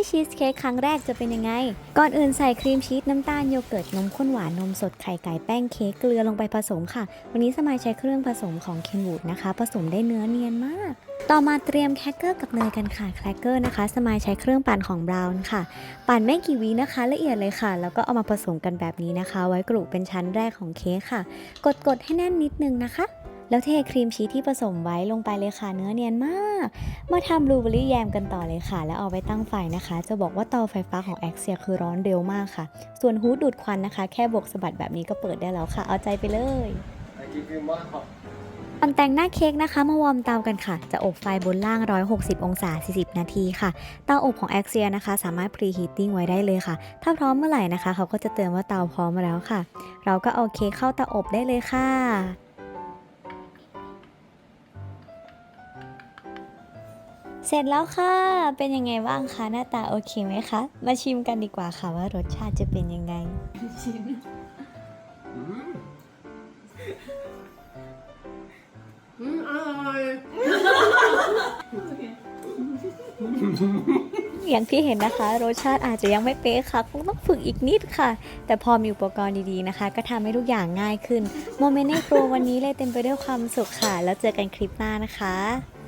ตี้ชีสเค้กครั้งแรกจะเป็นยังไง ก่อนอื่นใส่ครีมชีสน้ำตาลโยเกิร์ตนมข้นหวานนมสดไข่ไก่แป้งเค้กเกลือลงไปผสมค่ะ วันนี้สมายใช้เครื่องผสมของเคนวูดนะคะ ผสมได้เนื้อเนียนมาก ต่อมาเตรียมแครกเกอร์กับเนยกันค่ะ แครกเกอร์นะคะ สมายใช้เครื่องปั่นของบราวน์ค่ะ ปั่นไม่กี่วินะคะ ละเอียดเลยค่ะ แล้วก็เอามาผสมกันแบบนี้นะคะ ไว้กรุเป็นชั้นแรกของเค้กค่ะ กดๆให้แน่นนิดนึงนะคะ แล้วเทครีมชีสที่ผสมไว้ลงไปเลยค่ะเนื้อเนียนมาก มาทำบลูเบอรี่แยมกันต่อเลยค่ะ แล้วเอาไปตั้งไฟนะคะ จะบอกว่าเตาไฟฟ้าของแอ็กเซียคือร้อนเร็วมากค่ะ ส่วนฮูดดูดควันนะคะ แค่บวกสะบัดแบบนี้ก็เปิดได้แล้วค่ะ เอาใจไปเลย I give you my hot ก่อนแต่งหน้าเค้กนะคะ มาวอร์มเตากันค่ะ จะอบไฟบนล่าง 160 องศา 40 นาทีค่ะ เตาอบของแอ็กเซียนะคะ สามารถพรีฮีตติ้งไว้ได้เลยค่ะ ถ้าพร้อมเมื่อไหร่นะคะ เขาก็จะเตือนว่าเตาพร้อมแล้วค่ะ เราก็เอาเค้กเข้าเตาอบได้เลยค่ะ เสร็จแล้วค่ะ เป็นยังไงบ้างคะหน้าตาโอเคไหมคะ มาชิมกันดีกว่าค่ะว่ารสชาติจะเป็นยังไงอืมอร่อยอย่างที่เห็นนะคะ รสชาติอาจจะยังไม่เป๊ะค่ะคงต้องฝึกอีกนิดค่ะ แต่พอมีอุปกรณ์ดีๆนะคะ ก็ทำให้ทุกอย่างง่ายขึ้น โมเมนต์ในครัววันนี้เลยเต็มไปด้วยความสุขค่ะ แล้วเจอกันคลิปหน้านะคะ